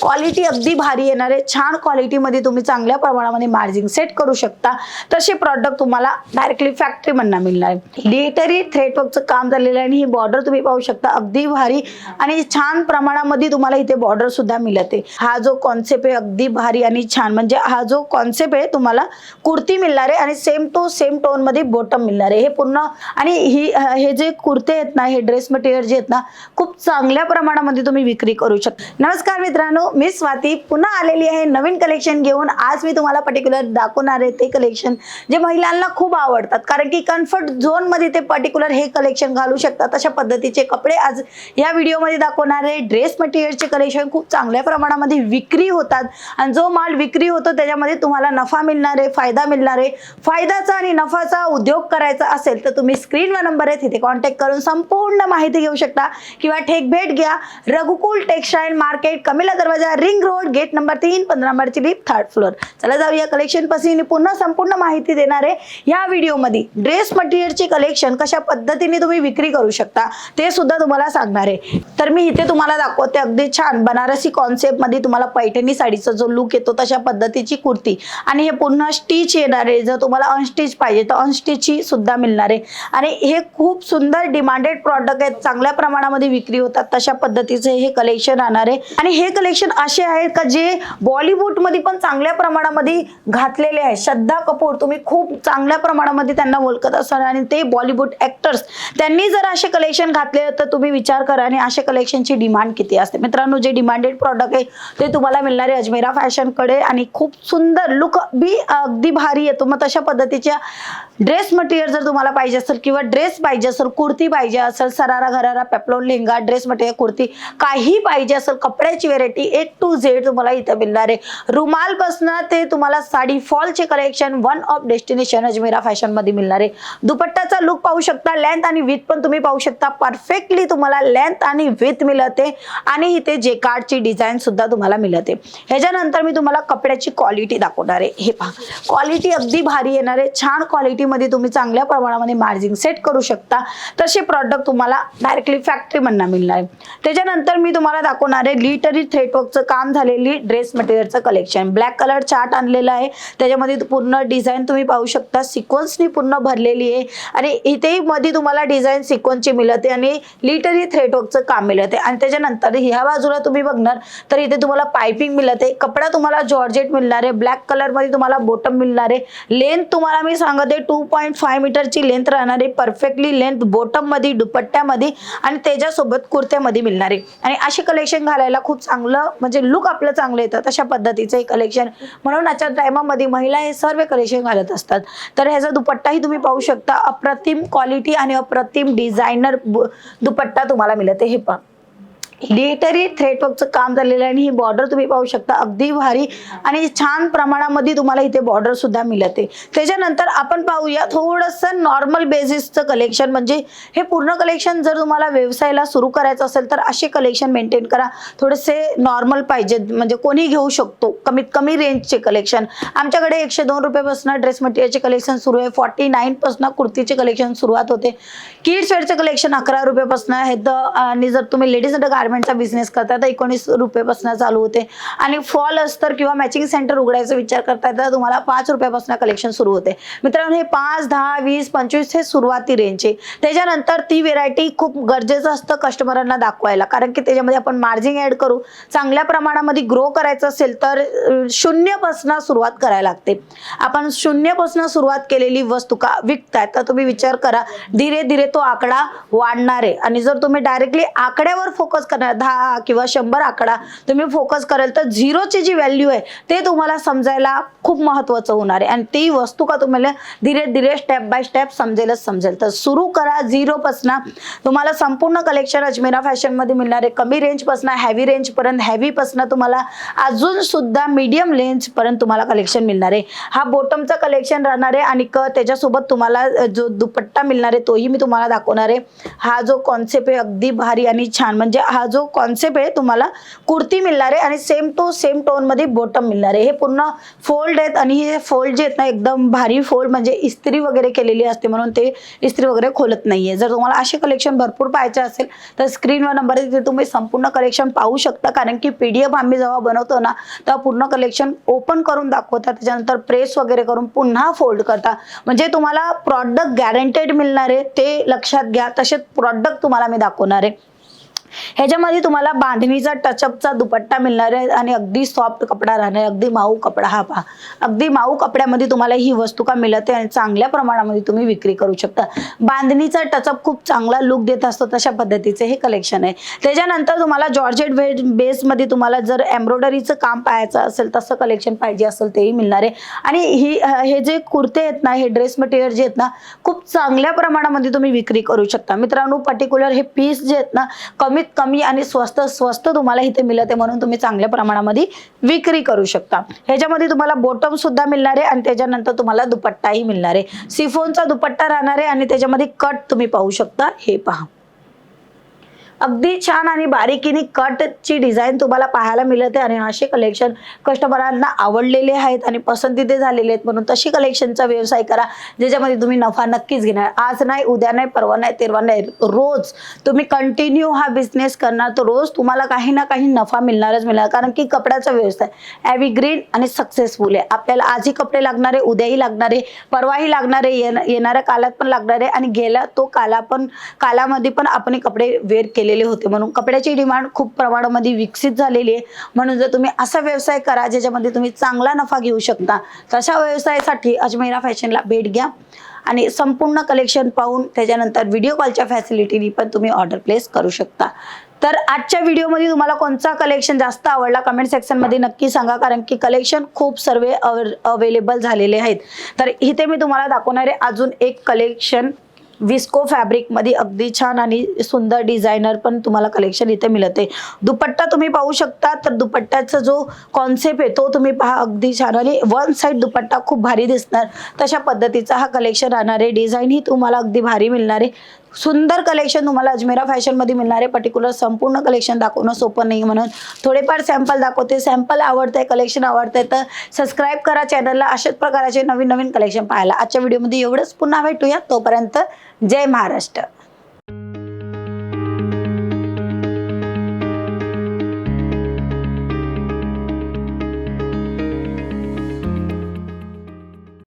Quality अगदी भारी येणार आहे. छान क्वालिटीमध्ये तुम्ही चांगल्या प्रमाणामध्ये मार्जिन सेट करू शकता. तसे प्रॉडक्ट तुम्हाला डायरेक्टली फॅक्टरीमधनं मिळणार आहे. लिटरी थ्रेटवर्कचं काम झालेलं आहे आणि ही बॉर्डर तुम्ही पाहू शकता. अगदी भारी आणि छान प्रमाणामध्ये तुम्हाला इथे बॉर्डर सुद्धा मिळते. हा जो कॉन्सेप्ट आहे अगदी भारी आणि छान. म्हणजे हा जो कॉन्सेप्ट आहे तुम्हाला कुर्ती मिळणार आहे आणि सेम टू सेम टोनमध्ये बॉटम मिळणार आहे. हे पूर्ण आणि ही हे जे कुर्ते आहेत ना हे ड्रेस मटेरियल जे आहेत ना खूप चांगल्या प्रमाणामध्ये तुम्ही विक्री करू शकता. नमस्कार मित्रांनो मी स्वाती. पुन्हा आलेली आहे नवीन कलेक्शन घेऊन. आज मी तुम्हाला पर्टिक्युलर दाखवणार आहे ते कलेक्शन जे महिलांना खूप आवडतात. कारण की कम्फर्ट झोनमध्ये ते पर्टिक्युलर हे कलेक्शन घालू शकतात. अशा पद्धतीचे कपडे आज या व्हिडिओमध्ये दाखवणार आहे. ड्रेस मटेरियलचे कलेक्शन खूप चांगल्या प्रमाणामध्ये विक्री होतात. आणि जो माल विक्री होतो त्याच्यामध्ये तुम्हाला नफा मिळणार आहे फायदा मिळणार आहे. फायद्याचा आणि नफाचा उद्योग करायचा असेल तर तुम्ही स्क्रीनवर नंबर आहे तिथे कॉन्टॅक्ट करून संपूर्ण माहिती घेऊ शकता. किंवा ठेक भेट घ्या. रघुकुल टेक्सटाईल मार्केट कमी पहिला दरवाजा रिंग रोड गेट नंबर तीन पंधरा नंबरची थर्ड फ्लोअर चला जाऊया कलेक्शनपासून. पुन्हा संपूर्ण माहिती देणार आहे. या व्हिडिओमध्ये ड्रेस मटेरियलचे कलेक्शन कशा पद्धतीने तुम्ही विक्री करू शकता ते सुद्धा तुम्हाला सांगणार आहे. तर मी इथे तुम्हाला दाखवते अगदी छान. बनारसी कॉन्सेप्टमध्ये तुम्हाला पैठणी साडीचा जो लुक येतो तशा पद्धतीची कुर्ती. आणि हे पुन्हा स्टिच येणार आहे. जर तुम्हाला अनस्टिच पाहिजे तर अनस्टिचची सुद्धा मिळणार आहे. आणि हे खूप सुंदर डिमांडेड प्रॉडक्ट आहेत. चांगल्या प्रमाणामध्ये विक्री होतात. तशा पद्धतीचे हे कलेक्शन राहणार आहे. आणि हे कलेक्शन असे आहेत का जे बॉलिवूडमध्ये पण चांगल्या प्रमाणामध्ये घातलेले आहे श्रद्धा कपूर तुम्ही खूप चांगल्या प्रमाणामध्ये त्यांना ओळखत असाल आणि ते बॉलिवूड ॲक्टर्स त्यांनी जर असे कलेक्शन घातले तर तुम्ही विचार करा आणि अशा कलेक्शनची डिमांड किती असते? मित्रांनो जे डिमांडेड प्रॉडक्ट आहे ते तुम्हाला मिळणारे अजमेरा फॅशनकडे आणि खूप सुंदर लुक बी अगदी भारी येतो. मग तशा पद्धतीच्या ड्रेस मटेरियल जर तुम्हाला पाहिजे असेल किंवा ड्रेस पाहिजे असेल कुर्ती पाहिजे असेल sharara gharara peplum lehenga dress material kurti काही पाहिजे असेल कपड्याची व्हेरायटी ए टू झेड तुम्हाला इथं मिळणार आहे. रुमाल बसणं ते तुम्हाला sari फॉलचे collection one of destination Ajmera फॅशनमध्ये मिळणार आहे. दुपट्टाचा लुक पाहू शकता लेंथ आणि विथ पण तुम्ही पाहू शकता. परफेक्टली तुम्हाला लेंथ आणि विथ मिळते. आणि इथे जे कार्डची डिझाईन सुद्धा तुम्हाला मिळते. ह्याच्यानंतर मी तुम्हाला कपड्याची क्वालिटी दाखवणार आहे. हे पहा. क्वालिटी अगदी भारी येणार आहे. छान क्वालिटीमध्ये तुम्ही चांगल्या प्रमाणामध्ये मार्जिन सेट करू शकता. तसे प्रॉडक्ट तुम्हाला डायरेक्टली फॅक्टरीमधनं मिळणार आहे. त्याच्यानंतर मी तुम्हाला दाखवणार आहे लिटरी थ्रेटवर्कचं काम झालेली ड्रेस मटेरियलचं कलेक्शन. ब्लॅक कलर चार्ट आणलेला आहे. त्याच्यामध्ये पूर्ण डिझाईन तुम्ही पाहू शकता. सिक्वन्सनी पूर्ण भरलेली आहे. आणि इथेही मध्ये तुम्हाला डिझाईन सिक्वन्सची मिळते आणि लिटरी थ्रेटवर्कचं काम मिळते. आणि त्याच्यानंतर ह्या बाजूला तुम्ही बघणार तर इथे तुम्हाला पायपिंग मिळते. कपडा तुम्हाला जॉर्जेट मिळणार आहे. ब्लॅक कलरमध्ये तुम्हाला बॉटम मिळणार आहे. लेंथ तुम्हाला मी सांगते टू पॉईंट फाय मीटरची लेंथ राहणार आहे. परफेक्टली लेंथ बॉटममध्ये दुपट्ट्यामध्ये आणि त्याच्यासोबत कुर्त्यामध्ये मिळणार आहे. आणि असे कलेक्शन घालायला खूप चांगलं चांगलं म्हणजे लुक आपलं चांगलं येतं तशा पद्धतीचं हे कलेक्शन म्हणून आजच्या टायमामध्ये महिला हे सर्व कलेक्शन घालत असतात. तर ह्याचा दुपट्टाही तुम्ही पाहू शकता. अप्रतिम क्वालिटी आणि अप्रतिम डिझायनर दुपट्टा तुम्हाला मिळते हे पण लिटरी थ्रेटवर्कचं काम झालेलं आहे आणि ही बॉर्डर तुम्ही पाहू शकता. अगदी भारी आणि छान प्रमाणामध्ये तुम्हाला इथे बॉर्डर सुद्धा मिळते त्याच्यानंतर आपण पाहूया थोडंसं नॉर्मल बेसिसचं कलेक्शन म्हणजे हे पूर्ण कलेक्शन जर तुम्हाला व्यवसायाला सुरू करायचं असेल तर असे कलेक्शन मेंटेन करा. थोडेसे नॉर्मल पाहिजे म्हणजे कोणी घेऊ शकतो. कमीत कमी रेंजचे कलेक्शन आमच्याकडे एकशे दोन रुपयापासून ड्रेस मटेरियलचे कलेक्शन सुरू आहे. फॉर्टी नाईनपासून कुर्तीचे कलेक्शन सुरुवात होते. किड्स वेअरचे कलेक्शन अकरा रुपयापासून आहे आणि जर तुम्ही लेडीज गारमेंटचा बिझनेस करता तर एकोणीस रुपयेपासून चालू होते. आणि फॉल अस्तर किंवा मॅचिंग सेंटर उघडायचा विचार करताय तर तुम्हाला पाच रुपयापासून कलेक्शन सुरू होते. मित्रांनो हे पाच दहा वीस पंचवीस हे सुरुवाती रेंजचे त्याच्यानंतर ती व्हेरायटी खूप गरजेचं असतं कस्टमरांना दाखवायला कारण की त्याच्यामध्ये आपण मार्जिन ऍड करू. चांगल्या प्रमाणामध्ये ग्रो करायचं असेल तर शून्यपासून सुरुवात करायला लागते. आपण शून्यपासून सुरुवात केलेली वस्तू का विकताय तर तुम्ही विचार करा. धीरे धीरे तो आकडा वाढणार आहे. आणि जर तुम्ही डायरेक्टली आकड्यावर फोकस करणार दहा किंवा शंभर आकडा तुम्ही फोकस करेल तर झिरोची जी व्हॅल्यू आहे ते तुम्हाला समजायला खूप महत्वाचं होणार आहे. आणि ती वस्तू का तुम्हाला धीरे धीरे स्टेप बाय स्टेप समजेलच समजेल. तर सुरू करा झिरोपासनं तुम्हाला संपूर्ण कलेक्शन अजमेरा फॅशनमध्ये मिळणार आहे. कमी रेंजपासनं हॅवी रेंजपर्यंत हॅवीपासनं तुम्हाला अजून सुद्धा मीडियम रेंजपर्यंत तुम्हाला कलेक्शन मिळणार आहे. हा बॉटमचा कलेक्शन राहणार आहे आणि क त्याच्यासोबत तुम्हाला जो दुपट्टा मिळणार आहे तोही मी तुम्हाला दाखवणार आहे. हा जो कॉन्सेप्ट आहे अगदी भारी आणि छान. म्हणजे हा जो कॉन्सेप्ट आहे तुम्हाला कुर्ती मिळणार आहे आणि सेम टू सेम टोनमध्ये बॉटम मिळणार. आहे हे पूर्ण फोल्ड आहेत आणि हे फोल्ड जे आहेत ना एकदम भारी फोल्ड म्हणजे इस्त्री वगैरे केलेली असते म्हणून ते इस्त्री वगैरे खोलत नाहीये. जर तुम्हाला असे कलेक्शन भरपूर पाहायचे असेल तर स्क्रीनवर नंबर आहे तिथे तुम्ही संपूर्ण कलेक्शन पाहू शकता. कारण की पी डी एफ आम्ही जेव्हा बनवतो ना तेव्हा पूर्ण कलेक्शन ओपन करून दाखवतात. त्याच्यानंतर प्रेस वगैरे करून पुन्हा फोल्ड करता. म्हणजे तुम्हाला प्रॉडक्ट गॅरंटेड मिळणार आहे ते लक्षात घ्या. तसेच प्रॉडक्ट तुम्हाला मी दाखवणार आहे. ह्याच्यामध्ये तुम्हाला बांधणीचा टचअपचा दुपट्टा मिळणार आहे आणि अगदी सॉफ्ट कपडा राहणार आहे. अगदी माऊ कपडा हा पहा. अगदी माऊ कपड्यामध्ये तुम्हाला ही वस्तू का मिळते आणि चांगल्या प्रमाणामध्ये तुम्ही विक्री करू शकता. बांधणीचा टचअप खूप चांगला लुक देत असतो तशा पद्धतीचे हे कलेक्शन आहे. त्याच्यानंतर तुम्हाला जॉर्जेट बेसमध्ये तुम्हाला जर एम्ब्रॉयडरीचं काम पाहायचं असेल तसं कलेक्शन पाहिजे असेल तेही मिळणार आहे. आणि ही हे जे कुर्ते आहेत ना हे ड्रेस मटेरियल जे आहेत ना खूप चांगल्या प्रमाणामध्ये तुम्ही विक्री करू शकता. मित्रांनो पर्टिक्युलर हे पीस जे आहेत ना कमी कमीत कमी आणि स्वस्त स्वस्त तुम्हाला इथे मिळते म्हणून तुम्ही चांगल्या प्रमाणामध्ये विक्री करू शकता. ह्याच्यामध्ये तुम्हाला बॉटम सुद्धा मिळणार आहे आणि त्याच्यानंतर तुम्हाला दुपट्टाही मिळणार. आहे सिफोनचा दुपट्टा राहणार आहे आणि त्याच्यामध्ये कट तुम्ही पाहू शकता. हे पहा. अगदी छान आणि बारीकीने कटची डिझाईन तुम्हाला पाहायला मिळते आणि असे कलेक्शन कस्टमरांना आवडलेले आहेत आणि पसंतीचे झालेले आहेत म्हणून तशी कलेक्शनचा व्यवसाय करा ज्याच्यामध्ये तुम्ही नफा नक्कीच घेणार. आज नाही उद्या नाही परवा नाही तेरवा नाही रोज तुम्ही कंटिन्यू हा बिझनेस करणार तर रोज तुम्हाला काही ना काही नफा मिळणारच मिळणार. कारण की कपड्याचा व्यवसाय ॲव्हग्रीन आणि सक्सेसफुल आहे. आपल्याला आजही कपडे लागणारे उद्याही लागणार आहे परवाही लागणार आहे येणाऱ्या कालात पण लागणार आहे आणि गेला तो काला पण कालामध्ये पण आपण कपडे वेअर केले गेलेले होते. म्हणून कपड्याची डिमांड खूप प्रमाणामध्ये विकसित झालेली आहे. म्हणून जर तुम्ही असा व्यवसाय करा ज्याच्यामध्ये तुम्ही चांगला नफा घेऊ शकता तशा व्यवसायासाठी अजमेरा फॅशनला भेट घ्या. आणि संपूर्ण कलेक्शन पाहून त्याच्यानंतर व्हिडिओ कॉलच्या फॅसिलिटीनी पण तुम्ही ऑर्डर प्लेस करू शकता. तर आजच्या व्हिडिओमध्ये तुम्हाला कोणता कलेक्शन जास्त आवडला कमेंट सेक्शनमध्ये नक्की सांगा कारण की कलेक्शन खूप सर्व अवेलेबल झालेले आहेत. तर इथे मी तुम्हाला दाखवणारे अजून एक कलेक्शन विस्को फॅब्रिकमध्ये अगदी छान आणि सुंदर डिझायनर पण तुम्हाला कलेक्शन इथे मिळते. दुपट्टा तुम्ही पाहू शकता तर दुपट्ट्याचा जो कॉन्सेप्ट आहे तो तुम्ही पहा अगदी छान आणि वन साईड दुपट्टा खूप भारी दिसणार. तशा पद्धतीचा हा कलेक्शन राहणार आहे. डिझाईन ही तुम्हाला अगदी भारी मिळणार आहे. सुंदर कलेक्शन तुम्हाला अजमेरा फॅशनमध्ये मिळणारे पर्टिक्युलर संपूर्ण कलेक्शन दाखवणं सोपं नाही म्हणून. थोडेफार सॅम्पल दाखवते. सॅम्पल आवडतंय कलेक्शन आवडतंय तर सबस्क्राईब करा चॅनलला अशाच प्रकारचे नवीन नवीन कलेक्शन पाहायला. आजच्या व्हिडिओमध्ये एवढंच. पुन्हा भेटूया. तोपर्यंत जय महाराष्ट्र.